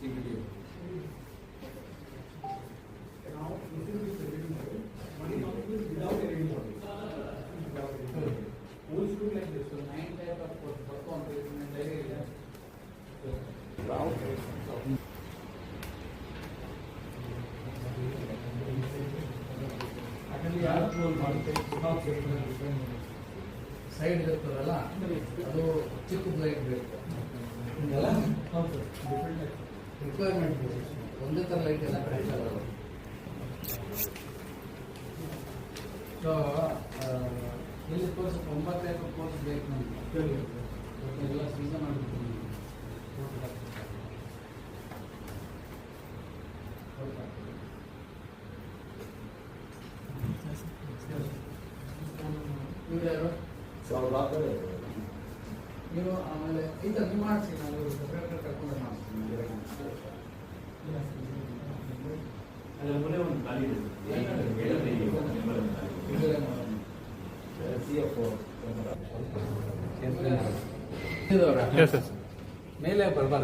CBDA. Now, this is the second model. Money companies without a rating model. Without a rating model. Who's doing like this? So, nine type of work on placement and dairy. So, now, side ಇರುತ್ತಲ್ಲ ಅದು ಚಿಕ್ಕ blight ಬೇಕು ಹೌದು requirement ಒಂದೇ ಥರ light ಎಲ್ಲ ಇರಲ್ಲ. So ಇಲ್ಲಿ ಕೋರ್ಸ್ ಒಂಬತ್ತೈದು ಕೋರ್ಸ್ ಬೇಕು ನಮಗೆ. ಎಲ್ಲ ಸೀಸನ್ ಮಾಡಿರ್ತೀನಿ. ನೀವು ಆಮೇಲೆ ಇಂಥ ನೀವು ಮಾಡಿಸಿ ನಾನು ಕರ್ಕೊಂಡು ಮಾಡಿಸ್ತೀನಿ ಮೇಲೆ ಬರಬಾರ್ದು